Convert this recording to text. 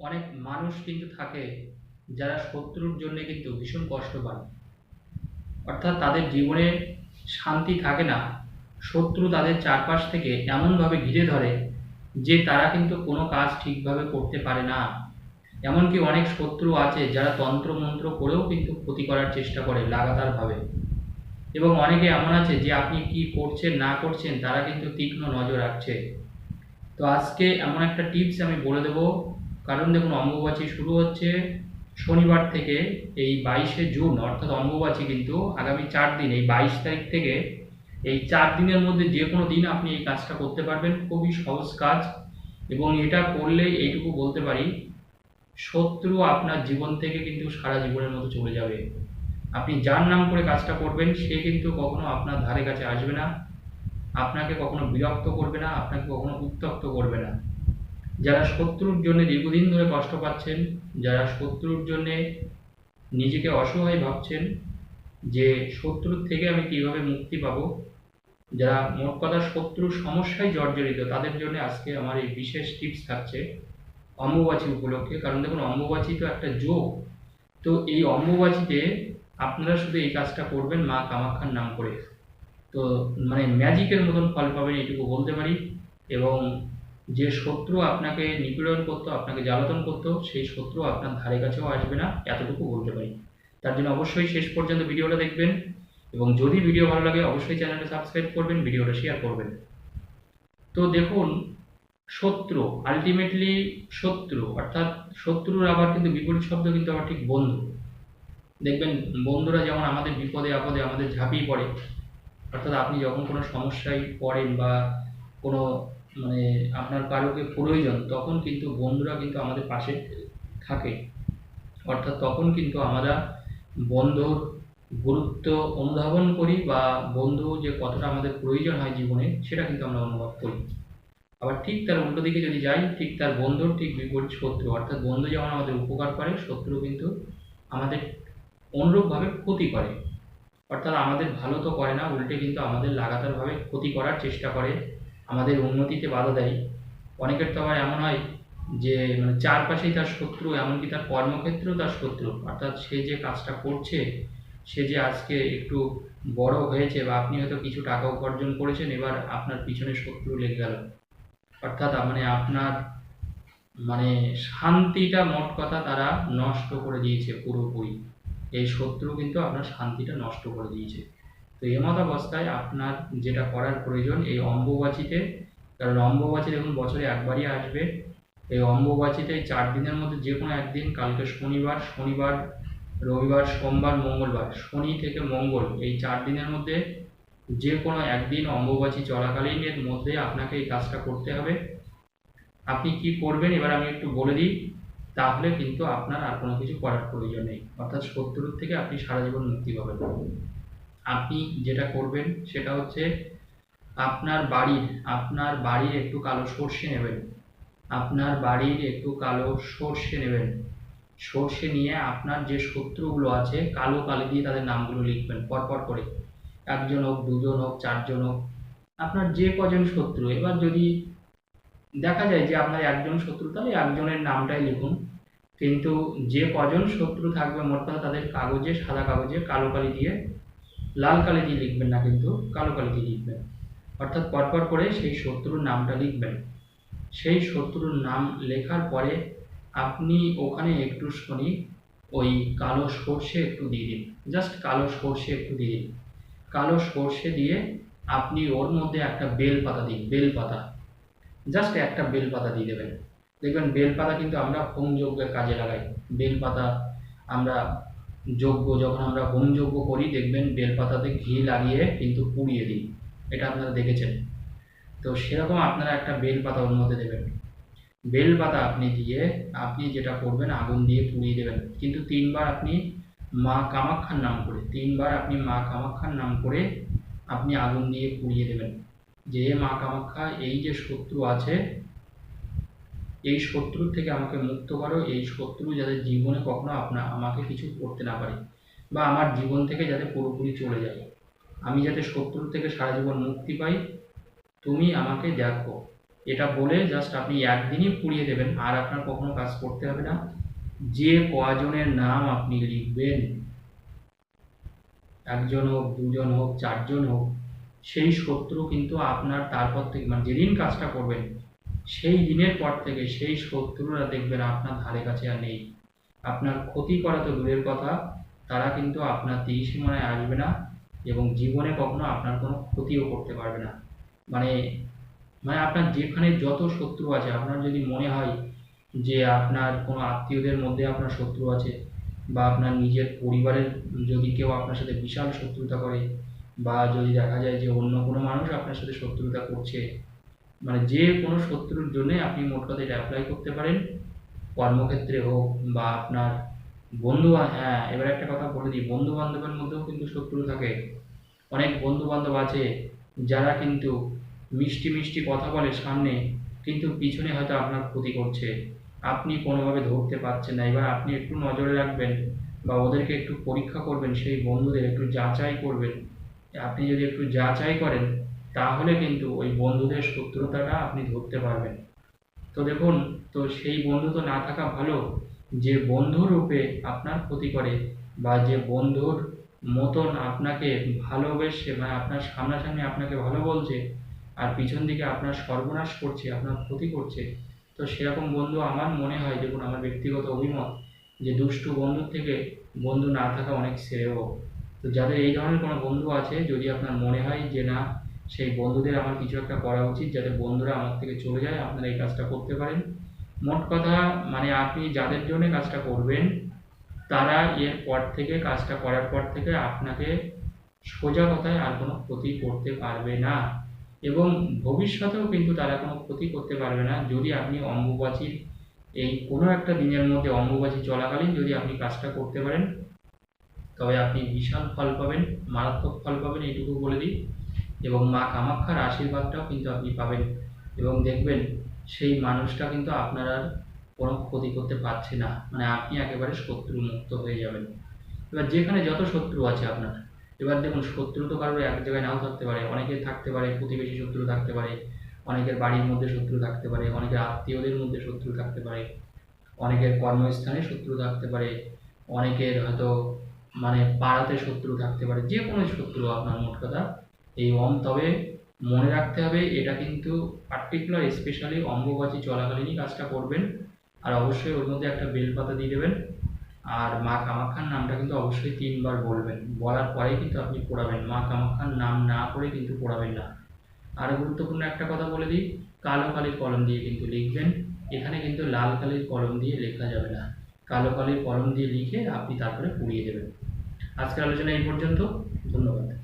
অনেক মানুষ কিন্তু থাকে যারা শত্রুর জন্য কিন্তু ভীষণ কষ্ট পান। অর্থাৎ তাদের জীবনে শান্তি থাকে না। শত্রু তাদের চারপাশ থেকে এমনভাবে ঘিরে ধরে যে তারা কিন্তু কোনো কাজ ঠিকভাবে করতে পারে না। এমনকি অনেক শত্রু আছে যারা তন্ত্রমন্ত্র করেও কিন্তু ক্ষতি করার চেষ্টা করে লাগাতারভাবে। এবং অনেকে এমন আছে যে আপনি কি করছেন, না করছেন, তারা কিন্তু তীক্ষ্ণ নজর রাখছে। তো আজকে এমন একটা টিপস আমি বলে দেবো কারণ দেখুন, অম্বুবাচী শুরু হচ্ছে শনিবার থেকে এই বাইশে জুন, অর্থাৎ অম্বুবাচী কিন্তু আগামী চার দিন, এই বাইশ তারিখ থেকে এই চার দিনের মধ্যে যে কোনো দিন আপনি এই কাজটা করতে পারবেন। খুবই সহজ কাজ এবং এটা করলে, এইটুকু বলতে পারি, শত্রু আপনার জীবন থেকে কিন্তু সারা জীবনের মতো চলে যাবে। আপনি যার নাম করে কাজটা করবেন, সে কিন্তু কখনো আপনার ধারে কাছে আসবে না। আপনাকে কখনো বিরক্ত করবে না, আপনাকে কখনো উত্তক্ত করবে না। যারা শত্রুর জন্য দীর্ঘদিন ধরে কষ্ট পাচ্ছেন, যারা শত্রুর জন্যে নিজেকে অসহায় ভাবছেন, যে শত্রুর থেকে আমি কীভাবে মুক্তি পাব, যারা মোট কথা শত্রুর সমস্যায় জর্জরিত, তাদের জন্য আজকে আমার এই বিশেষ টিপস থাকছে অম্বুবাচী উপলক্ষে। কারণ দেখুন, অম্বুবাচী তো একটা যোগ। তো এই অম্বুবাচীতে আপনারা শুধু এই কাজটা করবেন মা কামাখ্যার নাম করে। তো মানে ম্যাজিকের মতন ফল পাবেন এটুকু বলতে পারি। এবং যে শত্রু আপনাকে নিপীড়ন করতো, আপনাকে জ্বালাতন করতো, সেই শত্রু আপনার ধারে কাছেও আসবে না, এতটুকু বলতে পারি। তার জন্য অবশ্যই শেষ পর্যন্ত ভিডিওটা দেখবেন এবং যদি ভিডিও ভালো লাগে, অবশ্যই চ্যানেলটা সাবস্ক্রাইব করবেন, ভিডিওটা শেয়ার করবেন। তো দেখুন, শত্রু আলটিমেটলি শত্রু, অর্থাৎ শত্রুর আবার কিন্তু বিপরীত শব্দ কিন্তু আবার ঠিক বন্ধু। দেখবেন, বন্ধুরা যেমন আমাদের বিপদে আপদে আমাদের ঝাঁপিয়ে পড়ে, অর্থাৎ আপনি যখন কোনো সমস্যায় পড়েন বা কোনো মানে আপনার কারোকে প্রয়োজন, তখন কিন্তু বন্ধুরা কিন্তু আমাদের পাশে থাকে। অর্থাৎ তখন কিন্তু আমরা বন্ধুর গুরুত্ব অনুধাবন করি বা বন্ধু যে কতটা আমাদের প্রয়োজন হয় জীবনে, সেটা কিন্তু আমরা অনুভব করি। আবার ঠিক তার উল্টো দিকে যদি যাই, ঠিক তার বন্ধুর ঠিক বিপরীত শত্রু, অর্থাৎ বন্ধু যেমন আমাদের উপকার করে, শত্রু কিন্তু আমাদের অনুরূপভাবে ক্ষতি করে। অর্থাৎ আমাদের ভালো তো করে না, উল্টে কিন্তু আমাদের লাগাতারভাবে ক্ষতি করার চেষ্টা করে। আমাদের উন্নতিতে বাধা দেয়। অনেকের তো আবার এমন হয় যে মানে চারপাশেই তার শত্রু, এমনকি তার কর্মক্ষেত্রেও তার শত্রু। অর্থাৎ সে যে কাজটা করছে, সে যে আজকে একটু বড় হয়েছে বা আপনি হয়তো কিছু টাকা উপার্জন করেছেন, এবার আপনার পিছনে শত্রু লেগে গেল। অর্থাৎ মানে আপনার মানে শান্তিটা মোট কথা তারা নষ্ট করে দিয়েছে পুরোপুরি। এই শত্রু কিন্তু আপনার শান্তিটা নষ্ট করে দিয়েছে। তো এমত অবস্থায় আপনার যেটা করার প্রয়োজন, এই অম্বুবাচিতে, কারণ অম্বুবাচী দেখুন বছরে একবারই আসবে। এই অম্বুবাচিতে চার দিনের মধ্যে যে কোনো একদিন, কালকে শনিবার শনিবার, রবিবার, সোমবার, মঙ্গলবার, শনি থেকে মঙ্গল, এই চার দিনের মধ্যে যে কোনো একদিন অম্বুবাচী চলাকালীনের মধ্যে আপনাকে এই কাজটা করতে হবে। আপনি কি করবেন, এবার আমি একটু বলে দিই, তাহলে কিন্তু আপনার আর কোনো কিছু করার প্রয়োজন নেই। অর্থাৎ শত্রুর থেকে আপনি সারা জীবন মুক্তি পাবেন। আপনি যেটা করবেন সেটা হচ্ছে আপনার বাড়ির আপনার বাড়ির একটু কালো সর্ষে নেবেন। আপনার বাড়ির একটু কালো সর্ষে নেবেন। সর্ষে নিয়ে আপনার যে শত্রুগুলো আছে, কালো কালি দিয়ে তাদের নামগুলো লিখবেন, পরপর করে। একজন হোক, দুজন হোক, চারজন হোক। আপনার যে কজন শত্রু, এবার যদি দেখা যায় যে আপনার একজন শত্রু, তাহলে একজনের নামটাই লিখুন। কিন্তু যে কজন শত্রু থাকবে, মোট কথা তাদের কাগজে, সাদা কাগজে, কালো কালি দিয়ে লাল কালি দিয়ে লিখবেন না কিন্তু, কালো কালি দিয়ে লিখবেন। অর্থাৎ পরপর করে সেই শত্রুর নামটা লিখবেন। সেই শত্রুর নাম লেখার পরে আপনি ওখানে একটু শুনি, ওই কালো সর্ষে একটু দিয়ে দিন। জাস্ট কালো সর্ষে একটু দিয়ে দিন। কালো সর্ষে দিয়ে আপনি ওর মধ্যে একটা বেল পাতা দিন বেল পাতা জাস্ট একটা বেল পাতা দিয়ে দেবেন। দেখবেন বেল পাতা কিন্তু আমরা হোম যজ্ঞের কাজে লাগাই। বেল পাতা আমরা যজ্ঞ যখন আমরা হোম যজ্ঞ করি, দেখবেন বেল পাতাতে ঘি লাগিয়ে কিন্তু পুড়িয়ে দিই। এটা আপনারা দেখেছেন। তো সেরকম আপনারা একটা বেল পাতা ওর মধ্যে দেবেন। বেল পাতা আপনি দিয়ে আপনি যেটা করবেন, আগুন দিয়ে পুড়িয়ে দেবেন। কিন্তু তিনবার আপনি মা কামাক্ষার নাম করে, তিনবার আপনি মা কামাক্ষার নাম করে আপনি আগুন দিয়ে পুড়িয়ে দেবেন। যে মা কামাখ্যা, এই যে শত্রু আছে এই শত্রুর থেকে আমাকে মুক্ত করো। এই শত্রু যাতে জীবনে কখনো আপনা আমাকে কিছু করতে না পারে বা আমার জীবন থেকে যাতে পুরোপুরি চলে যায়। আমি যাতে শত্রুর থেকে সারা জীবন মুক্তি পাই, তুমি আমাকে দেখো। এটা বলে জাস্ট আপনি একদিনই পুড়িয়ে দেবেন, আর আপনার কখনো কাজ করতে হবে না। যে কজনের নাম আপনি লিখবেন, একজন হোক, দুজন হোক, চারজন হোক, সেই শত্রু কিন্তু আপনার তারপর থেকে মানে যেদিন কাজটা করবেন সেই দিনের পর থেকে সেই শত্রুরা দেখবেন আপনার ধারে কাছে আর নেই। আপনার ক্ষতি করা তো দূরের কথা, তারা কিন্তু আপনার তীরসীমানায় আসবে না এবং জীবনে কখনো আপনার কোনো ক্ষতিও করতে পারবে না। মানে মানে আপনার যেখানে যত শত্রু আছে, আপনার যদি মনে হয় যে আপনার কোনো আত্মীয়দের মধ্যে আপনার শত্রু আছে বা আপনার নিজের পরিবারের যদি কেউ আপনার সাথে বিশাল শত্রুতা করে বা যদি দেখা যায় যে অন্য কোনো মানুষ আপনার সাথে শত্রুতা করছে মানে যে কোনো শত্রুর জন্যে আপনি মোট কথা এটা অ্যাপ্লাই করতে পারেন। কর্মক্ষেত্রে হোক বা আপনার বন্ধু হ্যাঁ এবার একটা কথা বলে দিই। বন্ধু বান্ধবের মধ্যেও কিন্তু শত্রু থাকে। অনেক বন্ধু বান্ধব আছে যারা কিন্তু মিষ্টি মিষ্টি কথা বলে সামনে, কিন্তু পিছনে হয়তো আপনার ক্ষতি করছে। আপনি কোনোভাবে ধরতে পারছেন না। এবার আপনি একটু নজরে রাখবেন বা ওদেরকে একটু পরীক্ষা করবেন, সেই বন্ধুদের একটু যাচাই করবেন। আপনি যদি একটু যাচাই করেন তাহলে কিন্তু ওই বন্ধুদের শত্রুতাটা আপনি ধরতে পারবেন। তো দেখুন, তো সেই বন্ধু তো না থাকা ভালো, যে বন্ধু রূপে আপনার ক্ষতি করে বা যে বন্ধুর মতন আপনাকে ভালোবেসে মানে আপনার সামনাসামনি আপনাকে ভালো বলছে আর পিছন দিকে আপনার সর্বনাশ করছে, আপনার ক্ষতি করছে, তো সেরকম বন্ধু আমার মনে হয়, দেখুন, আমার ব্যক্তিগত অভিমত, যে দুষ্টু বন্ধুর থেকে বন্ধু না থাকা অনেক শ্রেয়। তো যাদের এই ধরনের কোনো বন্ধু আছে, যদি আপনার মনে হয় যে না সেই বন্ধুদের আমার কিছু একটা করা উচিত যাতে বন্ধুরা আমার থেকে চলে যায়, আপনারা এই কাজটা করতে পারেন। মোট কথা মানে আপনি যাদের জন্য কাজটা করবেন, তারা এর পর থেকে কাজটা করার পর থেকে আপনাকে সোজা কথায় আর কোনো ক্ষতি করতে পারবে না। এবং ভবিষ্যতেও কিন্তু তারা কোনো ক্ষতি করতে পারবে না। যদি আপনি অম্বুবাচীর এই কোনো একটা দিনের মধ্যে অম্বুবাচী চলাকালীন যদি আপনি কাজটা করতে পারেন, তবে আপনি বিশাল ফল পাবেন, মারাত্মক ফল পাবেন, এইটুকু বলে দিই। এবং মা কামাক্ষার আশীর্বাদটাও কিন্তু আপনি পাবেন এবং দেখবেন সেই মানুষটা কিন্তু আপনার আর কোনো ক্ষতি করতে পারছে না। মানে আপনি একেবারে শত্রু মুক্ত হয়ে যাবেন। এবার যেখানে যত শত্রু আছে আপনার, এবার দেখুন শত্রু তো কারোর এক জায়গায় নাও থাকতে পারে, অনেকের থাকতে পারে, প্রতিবেশী শত্রু থাকতে পারে, অনেকের বাড়ির মধ্যে শত্রু থাকতে পারে অনেকের আত্মীয়দের মধ্যে শত্রু থাকতে পারে, অনেকের কর্মস্থানে শত্রু থাকতে পারে, অনেকের হয়তো মানে পাড়াতে শত্রু থাকতে পারে, যে কোনো শত্রু আপনার মোট কথা এই অম তবে মনে রাখতে হবে, এটা কিন্তু পার্টিকুলার স্পেশালি অম্বুবাচী চলাকালীনই কাজটা করবেন। আর অবশ্যই ওর মধ্যে একটা বেলপাতা দিয়ে দেবেন। আর মা কামাখ্যার নামটা কিন্তু অবশ্যই তিনবার বলবেন। বলার পরেই কিন্তু আপনি পড়াবেন। মা কামাখ্যার নাম না করে কিন্তু পড়াবেন না। আর গুরুত্বপূর্ণ একটা কথা বলে দিই, কালো কালির কলম দিয়ে কিন্তু লিখবেন। এখানে কিন্তু লাল কালির কলম দিয়ে লেখা যাবে না। কালো কালির কলম দিয়ে লিখে আপনি তারপরে পুড়িয়ে দেবেন। আজকের আলোচনা এই পর্যন্ত। ধন্যবাদ।